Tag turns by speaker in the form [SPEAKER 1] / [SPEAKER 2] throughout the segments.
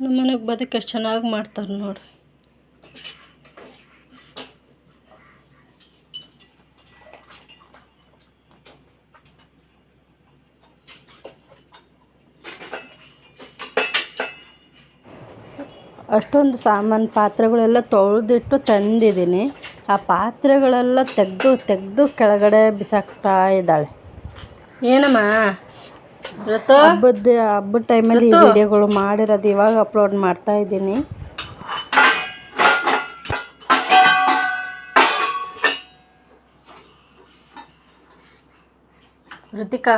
[SPEAKER 1] ನಮ್ಮ ಮನೆಗೆ ಬದಕ್ಕೆ ಎಷ್ಟು ಚೆನ್ನಾಗಿ ಮಾಡ್ತಾರೆ ನೋಡಿ. ಅಷ್ಟೊಂದು ಸಾಮಾನು ಪಾತ್ರೆಗಳೆಲ್ಲ ತೊಳೆದಿಟ್ಟು ತಂದಿದ್ದೀನಿ ಆ ಪಾತ್ರೆಗಳೆಲ್ಲ ತೆಗೆದು ತೆಗೆದು ಕೆಳಗಡೆ ಬಿಸಾಕ್ತಾ ಇದ್ದಾಳೆ. ಏನಮ್ಮ? ಹಬ್ಬದ ಹಬ್ಬದ ಟೈಮಲ್ಲಿ ಈ ವಿಡಿಯೋಗಳು ಮಾಡಿರೋದು ಇವಾಗ ಅಪ್ಲೋಡ್ ಮಾಡ್ತಾ ಇದ್ದೀನಿ. ಋತಿಕಾ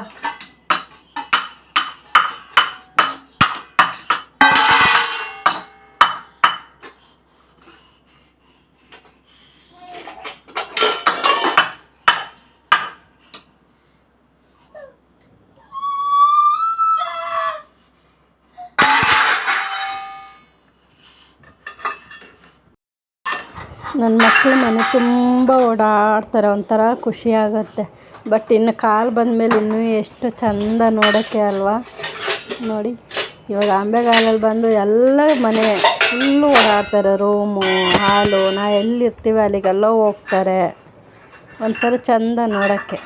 [SPEAKER 1] ನನ್ನ ಮಕ್ಕಳು ಮನೆ ತುಂಬ ಓಡಾಡ್ತಾರೆ, ಒಂಥರ ಖುಷಿ ಆಗುತ್ತೆ. ಬಟ್ ಇನ್ನು ಕಾಲು ಬಂದಮೇಲೆ ಇನ್ನೂ ಎಷ್ಟು ಚಂದ ನೋಡೋಕ್ಕೆ ಅಲ್ವಾ? ನೋಡಿ, ಇವಾಗ ಅಂಬೆಗಾಲಲ್ಲಿ ಬಂದು ಎಲ್ಲ ಮನೆ ಫುಲ್ಲು ಓಡಾಡ್ತಾರೆ ರೂಮು ಹಾಲು ನಾ ಎಲ್ಲಿರ್ತೀವಿ ಅಲ್ಲಿಗೆಲ್ಲ ಹೋಗ್ತಾರೆ. ಒಂಥರ ಚಂದ ನೋಡೋಕ್ಕೆ.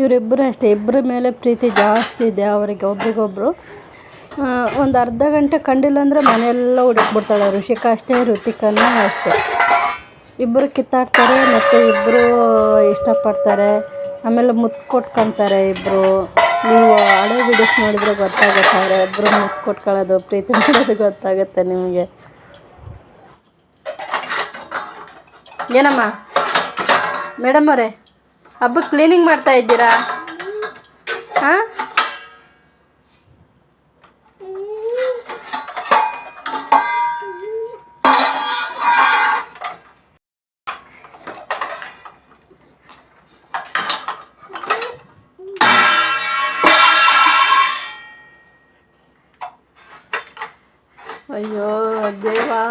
[SPEAKER 1] ಇವರಿಬ್ಬರು ಅಷ್ಟೇ, ಇಬ್ಬರ ಮೇಲೆ ಪ್ರೀತಿ ಜಾಸ್ತಿ ಇದೆ ಅವರಿಗೆ ಒಬ್ರಿಗೊಬ್ಬರು ಒಂದು ಅರ್ಧ ಗಂಟೆ ಕಂಡಿಲ್ಲ ಅಂದರೆ ಮನೆಯೆಲ್ಲ ಹುಡುಕ್ಬಿಡ್ತಾಳೆ ಋಷಿಕಾ ಅಷ್ಟೇ, ಋತಿಕನೂ ಅಷ್ಟೇ. ಇಬ್ಬರು ಕಿತ್ತಾಡ್ತಾರೆ ಮತ್ತು ಇಬ್ಬರು ಇಷ್ಟಪಡ್ತಾರೆ. ಆಮೇಲೆ ಮುತ್ತು ಕೊಟ್ಕೊತಾರೆ ಇಬ್ಬರು ನೀವು ಹಳೆ ವಿಡಿಯೋಸ್ ನೋಡಿದರೆ ಗೊತ್ತಾಗುತ್ತೆ ಅವರ ಇಬ್ಬರು ಮುತ್ತು ಕೊಟ್ಕೊಳ್ಳೋದು, ಪ್ರೀತಿ ಮಾಡೋದು ಗೊತ್ತಾಗುತ್ತೆ ನಿಮಗೆ. ಏನಮ್ಮ? ಮೇಡಮ್ ಅವರೇ? ಹಬ್ಬಕ್ಕೆ ಕ್ಲೀನಿಂಗ್ ಮಾಡ್ತಾ ಇದ್ದೀರಾ? ಹಾಂ ಅಯ್ಯೋ ದೇವಾ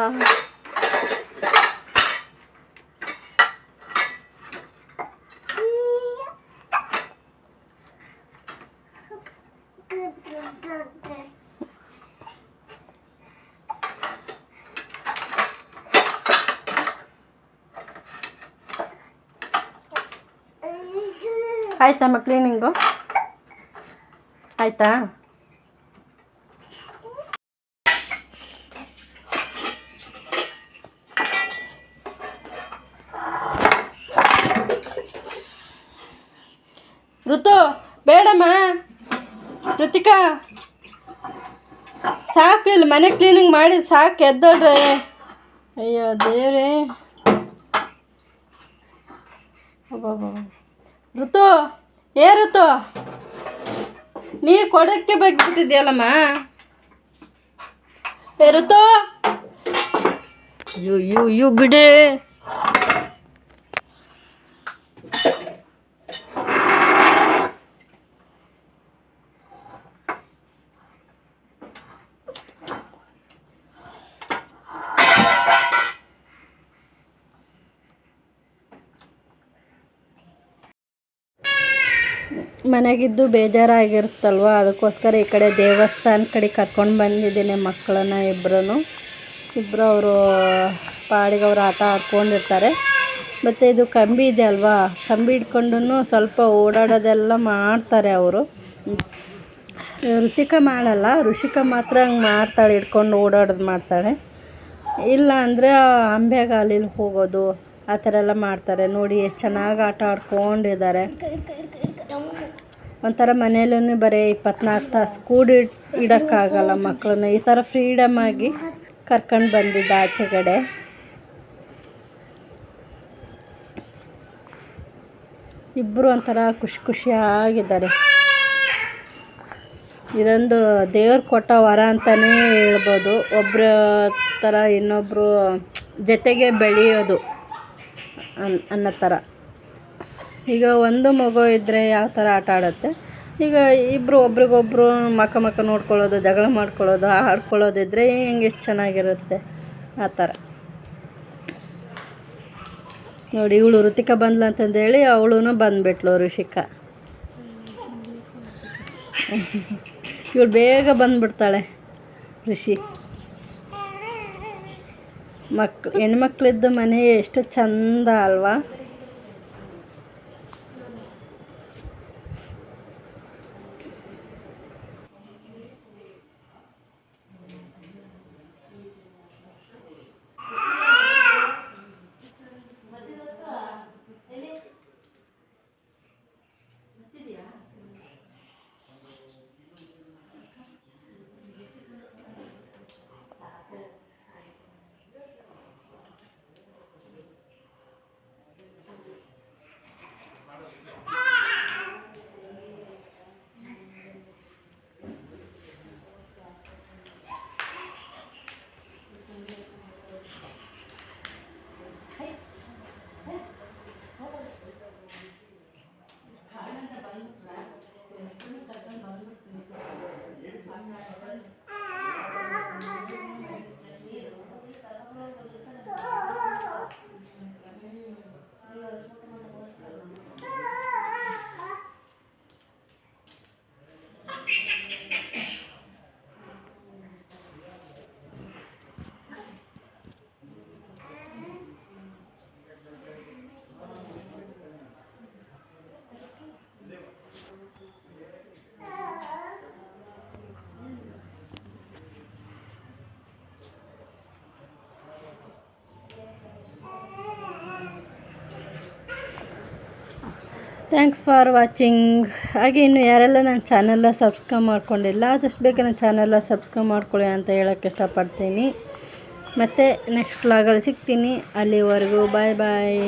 [SPEAKER 1] ಆಯ್ತಮ್ಮ ಕ್ಲೀನಿಂಗು ಆಯ್ತಾ? ಋತು, ಬೇಡಮ್ಮ. ಋತಿಕಾ. ಸಾಕು, ಇಲ್ಲಿ ಮನೆ ಕ್ಲೀನಿಂಗ್ ಮಾಡಿ ಸಾಕು, ಎದ್ದಳ್ರೆ. ಅಯ್ಯೋ ದೇವ್ರೇ. ಅಬ್ಬಬ್ಬಬ್ಬ. ಋತು ಏ ಋತು ನೀ ಕೊಡಕ್ಕೆ ಬಗ್ಬಿಟ್ಟಿದ್ಯಲ್ಲಮ್ಮ ಏ ಋತು ಅಯ್ಯೋ ಅಯ್ಯೋ ಅಯ್ಯೋ ಬಿಡೆ. ಮನೆಗಿದ್ದು ಬೇಜಾರಾಗಿರುತ್ತಲ್ವ? ಅದಕ್ಕೋಸ್ಕರ ಈ ಕಡೆ ದೇವಸ್ಥಾನ ಕಡೆ ಕರ್ಕೊಂಡು ಬಂದಿದ್ದೀನಿ ಮಕ್ಕಳನ್ನ ಇಬ್ಬರೂ ಇಬ್ಬರು ಅವರು ಪಾಡಿಗೆ ಅವರು ಆಟ ಆಡ್ಕೊಂಡಿರ್ತಾರೆ. ಮತ್ತು ಇದು ಕಂಬಿ ಇದೆ ಅಲ್ವಾ? ಕಂಬಿ ಹಿಡ್ಕೊಂಡು ಸ್ವಲ್ಪ ಓಡಾಡೋದೆಲ್ಲ ಮಾಡ್ತಾರೆ ಅವರು. ಋತಿಕ ಮಾಡಲ್ಲ ಋಷಿಕ ಮಾತ್ರ ಹಂಗೆ ಮಾಡ್ತಾಳೆ, ಇಟ್ಕೊಂಡು ಓಡಾಡೋದು ಮಾಡ್ತಾಳೆ. ಇಲ್ಲ ಅಂದರೆ ಅಂಬೆಗಾಲಿಲಿ ಹೋಗೋದು, ಆ ಥರ ಎಲ್ಲ ಮಾಡ್ತಾರೆ. ನೋಡಿ, ಎಷ್ಟು ಚೆನ್ನಾಗಿ ಆಟ ಆಡ್ಕೊಂಡಿದ್ದಾರೆ. ಒಂಥರ ಮನೆಯಲ್ಲೂ ಬರೀ ಇಪ್ಪತ್ನಾಲ್ಕು ತಾಸು ಕೂಡಿ ಇಡೋಕ್ಕಾಗಲ್ಲ ಮಕ್ಕಳನ್ನ. ಈ ಥರ ಫ್ರೀಡಮ್ ಆಗಿ ಕರ್ಕೊಂಡು ಬಂದಿದ್ದ ಆಚೆಗಡೆ. ಇಬ್ಬರು ಒಂಥರ ಖುಷಿ ಖುಷಿಯಾಗಿದ್ದಾರೆ. ಇದೊಂದು ದೇವ್ರು ಕೊಟ್ಟ ವರ ಅಂತಲೇ ಹೇಳ್ಬೋದು. ಒಬ್ಬರ ಥರ ಇನ್ನೊಬ್ಬರು ಜೊತೆಗೆ ಬೆಳೆಯೋದು ಅನ್, ಅನ್ನೋ ಥರ. ಈಗ ಒಂದು ಮಗು ಇದ್ದರೆ ಯಾವ ಥರ ಆಟ ಆಡುತ್ತೆ? ಈಗ ಇಬ್ಬರು ಒಬ್ರಿಗೊಬ್ರು ಮಕ್ಕ ಮಕ್ಕ ನೋಡ್ಕೊಳ್ಳೋದು, ಜಗಳ ಮಾಡ್ಕೊಳ್ಳೋದು, ಆಡ್ಕೊಳ್ಳೋದಿದ್ರೆ ಹೆಂಗೆ ಎಷ್ಟು ಚೆನ್ನಾಗಿರುತ್ತೆ ಆ ಥರ ನೋಡಿ, ಇವಳು ಋತಿಕಾ ಬಂದ್ಲ ಅಂತಂದೇಳಿ ಅವಳು ಬಂದ್ಬಿಟ್ಲು ಋಷಿಕಾ. ಇವಳು ಬೇಗ ಬಂದ್ಬಿಡ್ತಾಳೆ ಋಷಿ. ಮಕ್ಳು, ಹೆಣ್ಮಕ್ಳಿದ್ದ ಮನೆ ಎಷ್ಟು ಚಂದ ಅಲ್ವಾ? ಥ್ಯಾಂಕ್ಸ್ ಫಾರ್ ವಾಚಿಂಗ್ ಹಾಗೆ ಇನ್ನು ಯಾರೆಲ್ಲ ನನ್ನ ಚಾನೆಲ್ನ ಸಬ್ಸ್ಕ್ರೈಬ್ ಮಾಡ್ಕೊಂಡಿಲ್ಲ, ಆದಷ್ಟು ಬೇಗ ನನ್ನ ಚಾನೆಲ್ನ ಸಬ್ಸ್ಕ್ರೈಬ್ ಮಾಡ್ಕೊಳ್ಳಿ ಅಂತ ಹೇಳೋಕ್ಕೆ ಇಷ್ಟಪಡ್ತೀನಿ. ಮತ್ತು ನೆಕ್ಸ್ಟ್ ಲಾಗಲ್ಲಿ ಸಿಗ್ತೀನಿ. ಅಲ್ಲಿವರೆಗೂ ಬಾಯ್ ಬಾಯ್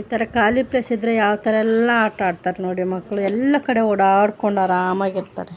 [SPEAKER 1] ಈ ಥರ ಖಾಲಿ ಪ್ಲೇಸ್ ಇದ್ದರೆ ಯಾವ ಥರ ಎಲ್ಲ ಆಟ ಆಡ್ತಾರೆ ನೋಡಿ ಮಕ್ಕಳು. ಎಲ್ಲ ಕಡೆ ಓಡಾಡ್ಕೊಂಡು ಆರಾಮಾಗಿರ್ತಾರೆ.